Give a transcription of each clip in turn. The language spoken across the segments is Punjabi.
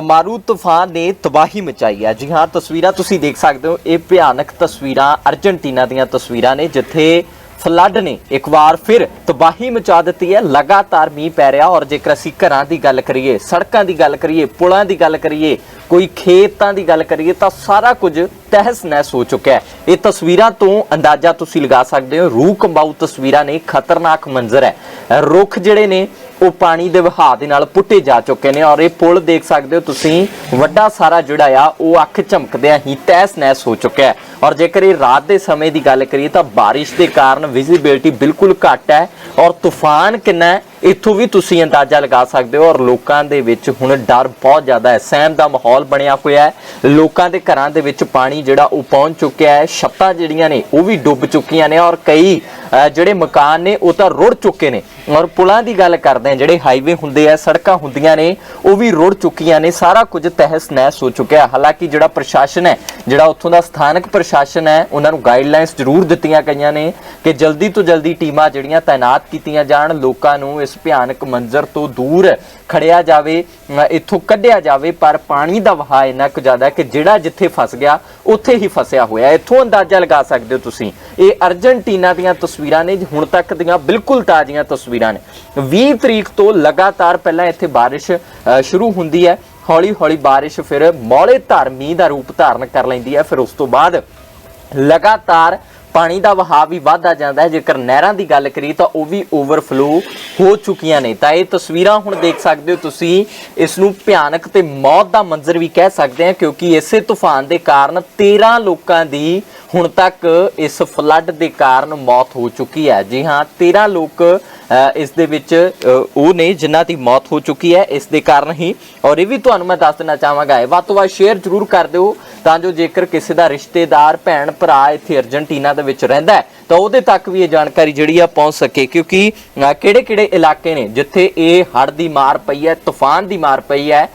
ਮਾਰੂ ਤੂਫਾਨ ਨੇ ਤਬਾਹੀ ਮਚਾਈ ਹੈ। ਜੀ ਹਾਂ, ਤਸਵੀਰਾਂ ਤੁਸੀਂ ਦੇਖ ਸਕਦੇ ਹੋ। ਇਹ ਭਿਆਨਕ ਤਸਵੀਰਾਂ ਅਰਜਨਟੀਨਾ ਦੀਆਂ ਤਸਵੀਰਾਂ ਨੇ, ਜਿੱਥੇ ਫਲੱਡ ਨੇ ਇੱਕ ਵਾਰ ਫਿਰ ਤਬਾਹੀ ਮਚਾ ਦਿੱਤੀ ਹੈ। ਲਗਾਤਾਰ ਮੀਂਹ ਪੈ ਰਿਹਾ ਔਰ ਜੇਕਰ ਅਸੀਂ ਘਰਾਂ ਦੀ ਗੱਲ ਕਰੀਏ, ਸੜਕਾਂ ਦੀ ਗੱਲ ਕਰੀਏ, ਪੁਲਾਂ ਦੀ ਗੱਲ ਕਰੀਏ, ਕੋਈ ਖੇਤਾਂ ਦੀ ਗੱਲ ਕਰੀਏ, ਤਾਂ ਸਾਰਾ ਕੁਝ ਤਹਿਸ ਨਹਿਸ ਹੋ ਚੁੱਕਿਆ ਹੈ। ਇਹ ਤਸਵੀਰਾਂ ਤੋਂ ਅੰਦਾਜ਼ਾ ਤੁਸੀਂ ਲਗਾ ਸਕਦੇ ਹੋ, ਰੂਹ ਕੰਬਾਊ ਤਸਵੀਰਾਂ ਨੇ ਖਤਰਨਾਕ ਮੰਜ਼ਰ ਹੈ। ਰੁੱਖ ਜਿਹੜੇ ਨੇ ਉਹ ਪਾਣੀ ਦੇ ਵਹਾਅ ਦੇ ਨਾਲ ਪੁੱਟੇ ਜਾ ਚੁੱਕੇ ਨੇ ਔਰ ਇਹ ਪੁਲ ਦੇਖ ਸਕਦੇ ਹੋ ਤੁਸੀਂ, ਵੱਡਾ ਸਾਰਾ ਜਿਹੜਾ ਆ, ਉਹ ਅੱਖ ਝਮਕਦਿਆਂ ਹੀ ਤਹਿਸ ਨਹਿਸ ਹੋ ਚੁੱਕਿਆ ਹੈ। ਔਰ ਜੇਕਰ ਇਹ ਰਾਤ ਦੇ ਸਮੇਂ ਦੀ ਗੱਲ ਕਰੀਏ ਤਾਂ ਬਾਰਿਸ਼ ਦੇ ਕਾਰਨ ਵਿਜ਼ਿਬਿਲਟੀ ਬਿਲਕੁਲ ਘੱਟ ਹੈ ਔਰ ਤੂਫਾਨ ਕਿੰਨਾ ਹੈ? ਇੱਥੋਂ ਵੀ ਤੁਸੀਂ ਅੰਦਾਜ਼ਾ ਲਗਾ ਸਕਦੇ ਹੋ ਔਰ ਲੋਕਾਂ ਦੇ ਵਿੱਚ ਹੁਣ ਡਰ ਬਹੁਤ ਜ਼ਿਆਦਾ ਹੈ। ਸਹਿਮ ਦਾ ਮਾਹੌਲ ਬਣਿਆ ਹੋਇਆ ਹੈ। ਲੋਕਾਂ ਦੇ ਘਰਾਂ ਦੇ ਵਿੱਚ ਪਾਣੀ ਜਿਹੜਾ ਉਹ ਪਹੁੰਚ ਚੁੱਕਿਆ ਹੈ। ਛੱਤਾਂ ਜਿਹੜੀਆਂ ਨੇ, ਉਹ ਵੀ ਡੁੱਬ ਚੁੱਕੀਆਂ ਨੇ ਔਰ ਕਈ ਜਿਹੜੇ ਮਕਾਨ ਨੇ, ਉਹ ਤਾਂ ਰੁੜ ਚੁੱਕੇ ਨੇ। ਔਰ ਪੁਲਾਂ ਦੀ ਗੱਲ ਕਰਦੇ ਆ ਜਿਹੜੇ ਹਾਈਵੇ ਹੁੰਦੇ ਆ, ਸੜਕਾਂ ਹੁੰਦੀਆਂ ਨੇ, ਉਹ ਵੀ ਰੁੜ ਚੁੱਕੀਆਂ ਨੇ। ਸਾਰਾ ਕੁਝ ਤਹਿਸ ਨਹਿਸ ਹੋ ਚੁੱਕਿਆ। ਹਾਲਾਂਕਿ ਜਿਹੜਾ ਪ੍ਰਸ਼ਾਸਨ ਹੈ, ਜਿਹੜਾ ਉੱਥੋਂ ਦਾ ਸਥਾਨਕ ਪ੍ਰਸ਼ਾਸਨ ਹੈ, ਉਹਨਾਂ ਨੂੰ ਗਾਈਡਲਾਈਨਸ ਜ਼ਰੂਰ ਦਿੱਤੀਆਂ ਗਈਆਂ ਨੇ ਕਿ ਜਲਦੀ ਤੋਂ ਜਲਦੀ ਟੀਮਾਂ ਜਿਹੜੀਆਂ ਤਾਇਨਾਤ ਕੀਤੀਆਂ ਜਾਣ, ਲੋਕਾਂ ਨੂੰ ਇਸ ਭਿਆਨਕ ਮੰਜ਼ਰ ਤੋਂ ਦੂਰ ਖੜਿਆ ਜਾਵੇ ਇੱਥੋਂ ਕੱਢਿਆ ਜਾਵੇ ਪਰ ਪਾਣੀ ਦਾ ਵਹਾਅ ਇੰਨਾ ਕੁ ਜ਼ਿਆਦਾ ਕਿ ਜਿਹੜਾ ਜਿੱਥੇ ਫਸ ਗਿਆ ਉੱਥੇ ਹੀ ਫਸਿਆ ਹੋਇਆ। ਇੱਥੋਂ ਅੰਦਾਜ਼ਾ ਲਗਾ ਸਕਦੇ ਹੋ ਤੁਸੀਂ। ਇਹ ਅਰਜਨਟੀਨਾ ਦੀਆਂ ਤਸਵੀਰਾਂ ਨੇ ਹੁਣ ਤੱਕ ਦੀਆਂ ਬਿਲਕੁਲ ਤਾਜ਼ੀਆਂ ਤਸਵੀਰਾਂ ਨੇ। 20 ਤਰੀਕ ਤੋਂ ਲਗਾਤਾਰ ਪਹਿਲਾਂ ਇੱਥੇ ਬਾਰਿਸ਼ ਅ, ਸ਼ੁਰੂ ਹੁੰਦੀ ਹੈ। ਹੌਲੀ ਹੌਲੀ ਬਾਰਿਸ਼ ਫਿਰ ਮੌਲੇ ਧਾਰ ਮੀਂਹ ਦਾ ਰੂਪ ਧਾਰਨ ਕਰ ਲੈਂਦੀ ਹੈ। ਫਿਰ ਉਸ ਤੋਂ ਬਾਅਦ ਲਗਾਤਾਰ ਪਾਣੀ ਦਾ ਵਹਾਅ ਵੀ ਵਧਦਾ ਜਾਂਦਾ ਹੈ। ਜੇਕਰ ਨਹਿਰਾਂ ਦੀ ਗੱਲ ਕਰੀ ਤਾਂ ਉਹ ਵੀ ਓਵਰਫਲੋ ਹੋ ਚੁੱਕੀਆਂ ਨੇ। ਤਾਂ ਇਹ ਤਸਵੀਰਾਂ ਹੁਣ ਦੇਖ ਸਕਦੇ ਹੋ ਤੁਸੀਂ। ਇਸ ਨੂੰ ਭਿਆਨਕ ਤੇ ਮੌਤ ਦਾ ਮੰਜ਼ਰ ਵੀ ਕਹਿ ਸਕਦੇ ਹਾਂ, ਕਿਉਂਕਿ ਇਸੇ ਤੂਫਾਨ ਦੇ ਕਾਰਨ 13 ਲੋਕਾਂ ਦੀ ਹੁਣ ਤੱਕ ਇਸ ਫਲੱਡ ਦੇ ਕਾਰਨ ਮੌਤ ਹੋ ਚੁੱਕੀ ਹੈ। ਜੀ ਹਾਂ 13 ਲੋਕ ਇਸ ਦੇ ਵਿੱਚ ਉਹ ਨੇ ਜਿਨ੍ਹਾਂ ਦੀ ਮੌਤ ਹੋ ਚੁੱਕੀ ਹੈ ਇਸ ਦੇ ਕਾਰਨ ਹੀ। ਔਰ ਇਹ ਵੀ ਤੁਹਾਨੂੰ ਮੈਂ ਦੱਸ ਦੇਣਾ ਚਾਹਾਂਗਾ, ਇਹ ਵੱਧ ਤੋਂ ਵੱਧ ਸ਼ੇਅਰ ਜ਼ਰੂਰ ਕਰ ਦਿਓ। ਤਾਂ ਜੋ ਜੇਕਰ ਕਿਸੇ ਦਾ ਰਿਸ਼ਤੇਦਾਰ, ਭੈਣ, ਭਰਾ ਇੱਥੇ ਅਰਜਨਟੀਨਾ ਦੇ ਵਿੱਚ ਰਹਿੰਦਾ ਤਾਂ ਉਹਦੇ ਤੱਕ ਵੀ ਇਹ ਜਾਣਕਾਰੀ ਜਿਹੜੀ ਆ ਪਹੁੰਚ ਸਕੇ, ਕਿਉਂਕਿ ਕਿਹੜੇ ਕਿਹੜੇ ਇਲਾਕੇ ਨੇ ਜਿੱਥੇ ਇਹ ਹੜ੍ਹ ਦੀ ਮਾਰ ਪਈ ਹੈ, ਤੂਫਾਨ ਦੀ ਮਾਰ ਪਈ ਹੈ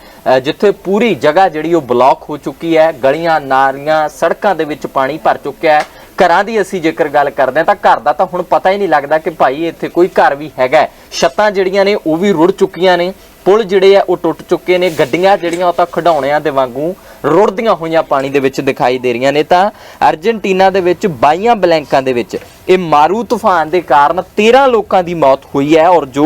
ਜਿੱਥੇ ਪੂਰੀ ਜਗ੍ਹਾ ਜਿਹੜੀ ਉਹ ਬਲੌਕ ਹੋ ਚੁੱਕੀ ਹੈ, ਗਲੀਆਂ, ਨਾਲੀਆਂ, ਸੜਕਾਂ ਦੇ ਵਿੱਚ ਪਾਣੀ ਭਰ ਚੁੱਕਿਆ ਹੈ। ਘਰਾਂ ਦੀ ਅਸੀਂ ਜੇਕਰ ਗੱਲ ਕਰਦੇ ਹਾਂ ਤਾਂ ਘਰ ਦਾ ਤਾਂ ਹੁਣ ਪਤਾ ਹੀ ਨਹੀਂ ਲੱਗਦਾ ਕਿ ਭਾਈ ਇੱਥੇ ਕੋਈ ਘਰ ਵੀ ਹੈਗਾ ਛੱਤਾਂ ਜਿਹੜੀਆਂ ਨੇ ਉਹ ਵੀ ਰੁੜ ਚੁੱਕੀਆਂ ਨੇ। ਪੁਲ ਜਿਹੜੇ ਆ ਉਹ ਟੁੱਟ ਚੁੱਕੇ ਨੇ। ਗੱਡੀਆਂ ਜਿਹੜੀਆਂ ਉਹ ਤਾਂ ਖਡਾਉਣਿਆਂ ਦੇ ਵਾਂਗੂ ਰੁੜਦੀਆਂ ਹੋਈਆਂ ਪਾਣੀ ਦੇ ਵਿੱਚ ਦਿਖਾਈ ਦੇ ਰਹੀਆਂ ਨੇ ਤਾਂ ਅਰਜਨਟੀਨਾ ਦੇ ਵਿੱਚ 22 ਬਲੈਂਕਾਂ ਦੇ ਵਿੱਚ ਇਹ ਮਾਰੂ ਤੂਫਾਨ ਦੇ ਕਾਰਨ 13 ਲੋਕਾਂ ਦੀ ਮੌਤ ਹੋਈ ਹੈ ਔਰ ਜੋ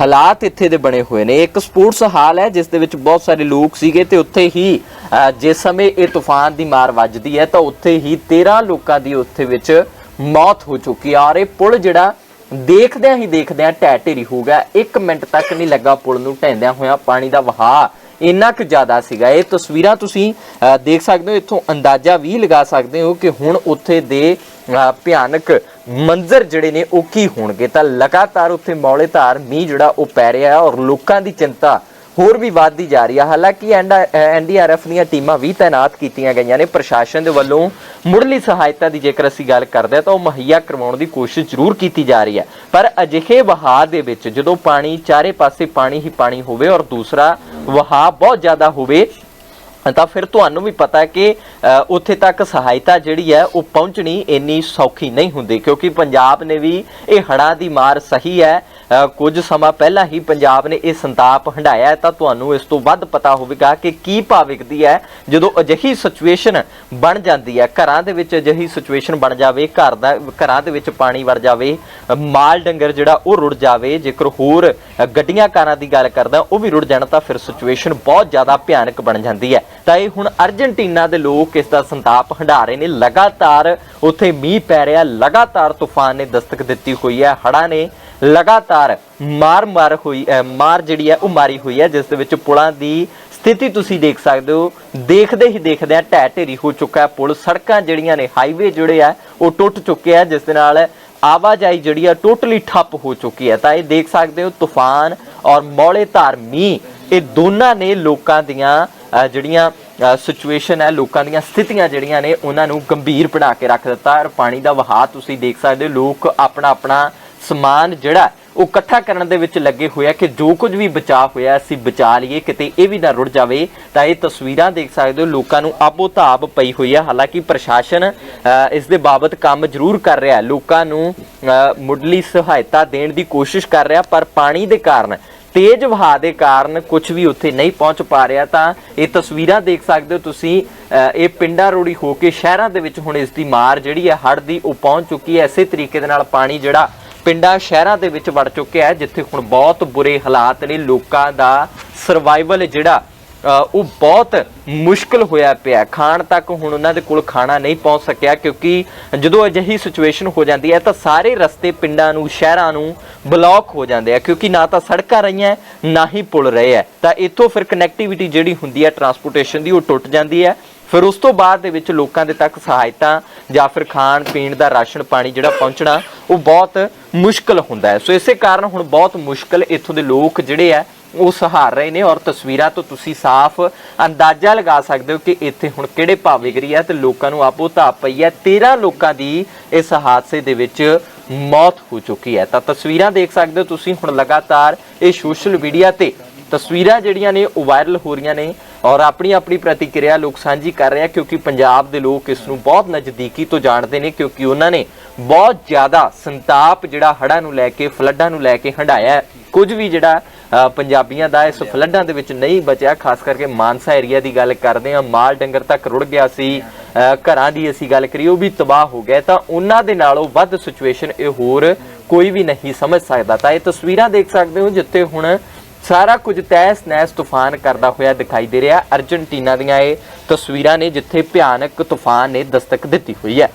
ਹਾਲਾਤ ਇੱਥੇ ਦੇ ਬਣੇ ਹੋਏ ਨੇ। ਇੱਕ ਸਪੋਰਟਸ ਹਾਲ ਹੈ ਜਿਸ ਦੇ ਵਿੱਚ ਬਹੁਤ ਸਾਰੇ ਲੋਕ ਸੀਗੇ ਤੇ ਉੱਥੇ ਹੀ ਅ, ਜਿਸ ਸਮੇਂ ਇਹ ਤੂਫਾਨ ਦੀ ਮਾਰ ਵੱਜਦੀ ਹੈ ਤਾਂ ਉੱਥੇ ਹੀ 13 ਲੋਕਾਂ ਦੀ ਉੱਥੇ ਵਿੱਚ ਮੌਤ ਹੋ ਚੁੱਕੀ ਹੈ ਔਰ ਇਹ ਪੁਲ ਜਿਹੜਾ ਦੇਖਦਿਆਂ ਹੀ ਦੇਖਦਿਆਂ ਢਹਿ ਢੇਰੀ ਹੋ ਗਿਆ। 1 ਮਿੰਟ ਤੱਕ ਨਹੀਂ ਲੱਗਾ ਪੁਲ ਨੂੰ ਢਹਿੰਦਿਆਂ ਹੋਇਆ ਪਾਣੀ ਦਾ ਵਹਾਅ ਇੰਨਾ ਕੁ ਜ਼ਿਆਦਾ ਸੀਗਾ। ਇਹ ਤਸਵੀਰਾਂ ਤੁਸੀਂ ਅ, ਦੇਖ ਸਕਦੇ ਹੋ ਇੱਥੋਂ ਅੰਦਾਜ਼ਾ ਵੀ ਲਗਾ ਸਕਦੇ ਹੋ ਕਿ ਹੁਣ ਉੱਥੇ ਦੇ ਅ, ਭਿਆਨਕ ਮੰਜ਼ਰ ਜਿਹੜੇ ਨੇ ਉਹ ਕੀ ਹੋਣਗੇ। ਤਾਂ ਲਗਾਤਾਰ ਉੱਥੇ ਮੌਲੇਧਾਰ ਮੀਂਹ ਜਿਹੜਾ ਉਹ ਪੈ ਰਿਹਾ ਔਰ ਲੋਕਾਂ ਦੀ ਚਿੰਤਾ ਹੋਰ ਵੀ ਵੱਧਦੀ ਜਾ ਰਹੀ ਹੈ ਹਾਲਾਂਕਿ ਐਨਡੀਆਰਐਫ ਦੀਆਂ ਟੀਮਾਂ ਵੀ ਤਾਇਨਾਤ ਕੀਤੀਆਂ ਗਈਆਂ ਨੇ। ਪ੍ਰਸ਼ਾਸਨ ਦੇ ਵੱਲੋਂ ਮੁੱਢਲੀ ਸਹਾਇਤਾ ਦੀ ਜੇਕਰ ਅਸੀਂ ਗੱਲ ਕਰਦੇ ਹਾਂ, ਤਾਂ ਉਹ ਮੁਹੱਈਆ ਕਰਵਾਉਣ ਦੀ ਕੋਸ਼ਿਸ਼ ਜ਼ਰੂਰ ਕੀਤੀ ਜਾ ਰਹੀ ਹੈ। ਪਰ ਅਜਿਹੇ ਵਹਾਅ ਦੇ ਵਿੱਚ ਜਦੋਂ ਪਾਣੀ ਚਾਰੇ ਪਾਸੇ ਪਾਣੀ ਹੀ ਪਾਣੀ ਹੋਵੇ ਔਰ ਦੂਸਰਾ ਵਹਾਅ ਬਹੁਤ ਜ਼ਿਆਦਾ ਹੋਵੇ ਤਾਂ ਫਿਰ ਤੁਹਾਨੂੰ ਵੀ ਪਤਾ ਹੈ ਕਿ ਉੱਥੇ ਤੱਕ ਸਹਾਇਤਾ ਜਿਹੜੀ ਹੈ ਉਹ ਪਹੁੰਚਣੀ ਇੰਨੀ ਸੌਖੀ ਨਹੀਂ ਹੁੰਦੀ, ਕਿਉਂਕਿ ਪੰਜਾਬ ਨੇ ਵੀ ਇਹ ਹੜ੍ਹਾਂ ਦੀ ਮਾਰ ਸਹੀ ਹੈ। ਕੁਝ ਸਮਾਂ ਪਹਿਲਾਂ ਹੀ ਪੰਜਾਬ ਨੇ ਇਹ ਸੰਤਾਪ ਹੰਡਾਇਆ ਤਾਂ ਤੁਹਾਨੂੰ ਇਸ ਤੋਂ ਵੱਧ ਪਤਾ ਹੋਵੇਗਾ ਕਿ ਕੀ ਭਾਵਿਕਦੀ ਹੈ, ਜਦੋਂ ਅਜਿਹੀ ਸਿਚੁਏਸ਼ਨ ਬਣ ਜਾਂਦੀ ਹੈ। ਘਰਾਂ ਦੇ ਵਿੱਚ ਅਜਿਹੀ ਸਿਚੁਏਸ਼ਨ ਬਣ ਜਾਵੇ, ਘਰ ਦਾ, ਘਰਾਂ ਦੇ ਵਿੱਚ ਪਾਣੀ ਵੜ ਜਾਵੇ, ਮਾਲ ਡੰਗਰ ਜਿਹੜਾ ਉਹ ਰੁੜ ਜਾਵੇ, ਜੇਕਰ ਹੋਰ ਗੱਡੀਆਂ ਕਾਰਾਂ ਦੀ ਗੱਲ ਕਰਦਾ, ਉਹ ਵੀ ਰੁੜ ਜਾਣ ਤਾਂ ਫਿਰ ਸਿਚੁਏਸ਼ਨ ਬਹੁਤ ਜ਼ਿਆਦਾ ਭਿਆਨਕ ਬਣ ਜਾਂਦੀ ਹੈ। ਤਾਂ ਇਹ ਹੁਣ ਅਰਜਨਟੀਨਾ ਦੇ ਲੋਕ ਇਸ ਦਾ ਸੰਤਾਪ ਹੰਢਾ ਰਹੇ ਨੇ। ਲਗਾਤਾਰ ਉੱਥੇ ਮੀਂਹ ਪੈ ਰਿਹਾ, ਲਗਾਤਾਰ ਤੂਫਾਨ ਨੇ ਦਸਤਕ ਦਿੱਤੀ ਹੋਈ ਹੈ, ਹੜ੍ਹਾਂ ਨੇ ਲਗਾਤਾਰ ਮਾਰ ਮਾਰ ਹੋਈ ਮਾਰ ਜਿਹੜੀ ਹੈ ਉਹ ਮਾਰੀ ਹੋਈ ਹੈ, ਜਿਸ ਦੇ ਵਿੱਚ ਪੁਲਾਂ ਦੀ ਸਥਿਤੀ ਤੁਸੀਂ ਦੇਖ ਸਕਦੇ ਹੋ। ਦੇਖਦੇ ਹੀ ਦੇਖਦੇ ਆ, ਢਹਿ ਢੇਰੀ ਹੋ ਚੁੱਕਾ ਹੈ ਪੁਲ, ਸੜਕਾਂ ਜਿਹੜੀਆਂ ਨੇ ਹਾਈਵੇ ਜਿਹੜੇ ਆ, ਉਹ ਟੁੱਟ ਚੁੱਕੇ ਆ, ਜਿਸ ਦੇ ਨਾਲ ਆਵਾਜਾਈ ਜਿਹੜੀ ਆ, ਟੋਟਲੀ ਠੱਪ ਹੋ ਚੁੱਕੀ ਹੈ। ਤਾਂ ਇਹ ਦੇਖ ਸਕਦੇ ਹੋ, ਤੂਫਾਨ ਔਰ ਮੌਲੇ ਧਾਰ ਮੀਂਹ, ਇਹ ਦੋਨਾਂ ਨੇ ਲੋਕਾਂ ਦੀਆਂ ਜਿਹੜੀਆਂ ਸਿਚੁਏਸ਼ਨ ਹੈ, ਲੋਕਾਂ ਦੀਆਂ ਸਥਿਤੀਆਂ ਜਿਹੜੀਆਂ ਨੇ, ਉਹਨਾਂ ਨੂੰ ਗੰਭੀਰ ਬਣਾ ਕੇ ਰੱਖ ਦਿੱਤਾ। ਔਰ ਪਾਣੀ ਦਾ ਵਹਾਅ ਤੁਸੀਂ ਦੇਖ ਸਕਦੇ ਹੋ, ਲੋਕ ਆਪਣਾ ਆਪਣਾ ਸਮਾਨ ਜਿਹੜਾ ਉਹ ਇਕੱਠਾ ਕਰਨ ਦੇ ਵਿੱਚ ਲੱਗੇ ਹੋਏ ਆ ਕਿ ਜੋ ਕੁਝ ਵੀ ਬਚਾਅ ਹੋਇਆ, ਅਸੀਂ ਬਚਾ ਲਈਏ, ਕਿਤੇ ਇਹ ਵੀ ਨਾ ਰੁੜ ਜਾਵੇ। ਤਾਂ ਇਹ ਤਸਵੀਰਾਂ ਦੇਖ ਸਕਦੇ ਹੋ, ਲੋਕਾਂ ਨੂੰ ਆਬੋ ਧਾਬ ਪਈ ਹੋਈ ਹੈ ਹਾਲਾਂਕਿ ਪ੍ਰਸ਼ਾਸਨ ਇਸ ਦੇ ਬਾਬਤ ਕੰਮ ਜ਼ਰੂਰ ਕਰ ਰਿਹਾ ਹੈ। ਲੋਕਾਂ ਨੂੰ ਮੁੱਢਲੀ ਸਹਾਇਤਾ ਦੇਣ ਦੀ ਕੋਸ਼ਿਸ਼ ਕਰ ਰਿਹਾ, ਪਰ ਪਾਣੀ ਦੇ ਕਾਰਨ ਤੇਜ਼ ਵਹਾਅ ਦੇ ਕਾਰਨ ਕੁਝ ਵੀ ਉੱਥੇ ਨਹੀਂ ਪਹੁੰਚ ਪਾ ਰਿਹਾ ਤਾਂ ਇਹ ਤਸਵੀਰਾਂ ਦੇਖ ਸਕਦੇ ਹੋ ਤੁਸੀਂ। ਇਹ ਪਿੰਡਾਂ ਰੋੜੀ ਹੋ ਕੇ ਸ਼ਹਿਰਾਂ ਦੇ ਵਿੱਚ ਹੁਣ ਇਸ ਦੀ ਮਾਰ ਜਿਹੜੀ ਹੈ ਹੜ੍ਹ ਦੀ ਉਹ ਪਹੁੰਚ ਚੁੱਕੀ ਹੈ। ਇਸੇ ਤਰੀਕੇ ਦੇ ਨਾਲ ਪਾਣੀ ਜਿਹੜਾ ਪਿੰਡਾਂ ਸ਼ਹਿਰਾਂ ਦੇ ਵਿੱਚ ਵੜ ਚੁੱਕਿਆ ਹੈ, ਜਿੱਥੇ ਹੁਣ ਬਹੁਤ ਬੁਰੇ ਹਾਲਾਤ ਨੇ। ਲੋਕਾਂ ਦਾ ਸਰਵਾਈਵਲ ਜਿਹੜਾ ਉਹ ਬਹੁਤ ਮੁਸ਼ਕਲ ਹੋਇਆ ਪਿਆ। ਖਾਣ ਤੱਕ ਹੁਣ ਉਹਨਾਂ ਦੇ ਕੋਲ ਖਾਣਾ ਨਹੀਂ ਪਹੁੰਚ ਸਕਿਆ, ਕਿਉਂਕਿ ਜਦੋਂ ਅਜਿਹੀ ਸਿਚੁਏਸ਼ਨ ਹੋ ਜਾਂਦੀ ਹੈ, ਤਾਂ ਸਾਰੇ ਰਸਤੇ ਪਿੰਡਾਂ ਨੂੰ, ਸ਼ਹਿਰਾਂ ਨੂੰ ਬਲੌਕ ਹੋ ਜਾਂਦੇ ਆ, ਕਿਉਂਕਿ ਨਾ ਤਾਂ ਸੜਕਾਂ ਰਹੀਆਂ, ਨਾ ਹੀ ਪੁਲ ਰਹੇ ਹੈ ਤਾਂ ਇੱਥੋਂ ਫਿਰ ਕਨੈਕਟੀਵਿਟੀ ਜਿਹੜੀ ਹੁੰਦੀ ਹੈ ਟਰਾਂਸਪੋਰਟੇਸ਼ਨ ਦੀ, ਉਹ ਟੁੱਟ ਜਾਂਦੀ ਹੈ। ਫਿਰ ਉਸ ਤੋਂ ਬਾਅਦ ਦੇ ਵਿੱਚ ਲੋਕਾਂ ਦੇ ਤੱਕ ਸਹਾਇਤਾ ਜਾਂ ਫਿਰ ਖਾਣ ਪੀਣ ਦਾ ਰਾਸ਼ਨ ਪਾਣੀ ਜਿਹੜਾ ਪਹੁੰਚਣਾ, ਉਹ ਬਹੁਤ ਮੁਸ਼ਕਲ ਹੁੰਦਾ ਹੈ। ਸੋ ਇਸੇ ਕਾਰਨ ਹੁਣ ਬਹੁਤ ਮੁਸ਼ਕਲ ਇੱਥੋਂ ਦੇ ਲੋਕ ਜਿਹੜੇ ਆ ਉਹ ਸਹਾਰ ਰਹੇ ਨੇ ਔਰ ਤਸਵੀਰਾਂ ਤੋਂ ਤੁਸੀਂ ਸਾਫ਼ ਅੰਦਾਜ਼ਾ ਲਗਾ ਸਕਦੇ ਹੋ ਕਿ ਇੱਥੇ ਹੁਣ ਕਿਹੜੇ ਭਾਵ ਵਿਗ ਰਹੀ ਹੈ ਤੇ ਲੋਕਾਂ ਨੂੰ ਆਪੋ ਤਾਪ ਪਈ ਹੈ। 13 ਲੋਕਾਂ ਦੀ ਇਸ ਹਾਦਸੇ ਦੇ ਵਿੱਚ ਮੌਤ ਹੋ ਚੁੱਕੀ ਹੈ। ਤਾਂ ਤਸਵੀਰਾਂ ਦੇਖ ਸਕਦੇ ਹੋ ਤੁਸੀਂ ਹੁਣ ਲਗਾਤਾਰ ਇਹ ਸੋਸ਼ਲ ਮੀਡੀਆ ਤੇ ਤਸਵੀਰਾਂ ਜਿਹੜੀਆਂ ਨੇ ਉਹ ਵਾਇਰਲ ਹੋ ਰਹੀਆਂ ਨੇ ਔਰ ਆਪਣੀ ਆਪਣੀ ਪ੍ਰਤੀਕਿਰਿਆ ਲੋਕ ਸਾਂਝੀ ਕਰ ਰਹੇ ਆ ਕਿਉਂਕਿ ਪੰਜਾਬ ਦੇ ਲੋਕ ਇਸ ਨੂੰ ਬਹੁਤ ਨਜ਼ਦੀਕੀ ਤੋਂ ਜਾਣਦੇ ਨੇ ਕਿਉਂਕਿ ਉਹਨਾਂ ਨੇ ਬਹੁਤ ਜ਼ਿਆਦਾ ਸੰਤਾਪ ਜਿਹੜਾ ਹੜ੍ਹਾਂ ਨੂੰ ਲੈ ਕੇ, ਫਲੱਡਾਂ ਨੂੰ ਲੈ ਕੇ ਹੰਡਾਇਆ ਕੁਝ ਵੀ ਜਿਹੜਾ ਪੰਜਾਬੀਆਂ ਦਾ ਇਸ ਫਲੱਡਾਂ ਦੇ ਵਿੱਚ ਨਹੀਂ ਬਚਿਆ, ਖਾਸ ਕਰਕੇ ਮਾਨਸਾ ਏਰੀਆ ਦੀ ਗੱਲ ਕਰਦੇ ਆ ਮਾਲ ਡੰਗਰ ਤੱਕ ਰੁੜ ਗਿਆ ਸੀ ਘਰਾਂ ਦੀ ਅਸੀਂ ਗੱਲ ਕਰੀਏ, ਉਹ ਵੀ ਤਬਾਹ ਹੋ ਗਿਆ ਤਾਂ ਉਹਨਾਂ ਦੇ ਨਾਲੋਂ ਵੱਧ ਸਿਚੁਏਸ਼ਨ ਇਹ ਹੋਰ ਕੋਈ ਵੀ ਨਹੀਂ ਸਮਝ ਸਕਦਾ। ਤਾਂ ਇਹ ਤਸਵੀਰਾਂ ਦੇਖ ਸਕਦੇ ਹੋ, ਜਿੱਥੇ ਹੁਣ ਸਾਰਾ ਕੁਝ ਤਹਿਸ ਨਹਿਸ ਤੂਫਾਨ ਕਰਦਾ ਹੋਇਆ ਦਿਖਾਈ ਦੇ ਰਿਹਾ। ਅਰਜਨਟੀਨਾ ਦੀਆਂ ਇਹ ਤਸਵੀਰਾਂ ਨੇ, ਜਿੱਥੇ ਭਿਆਨਕ ਤੂਫਾਨ ਨੇ ਦਸਤਕ ਦਿੱਤੀ ਹੋਈ ਹੈ।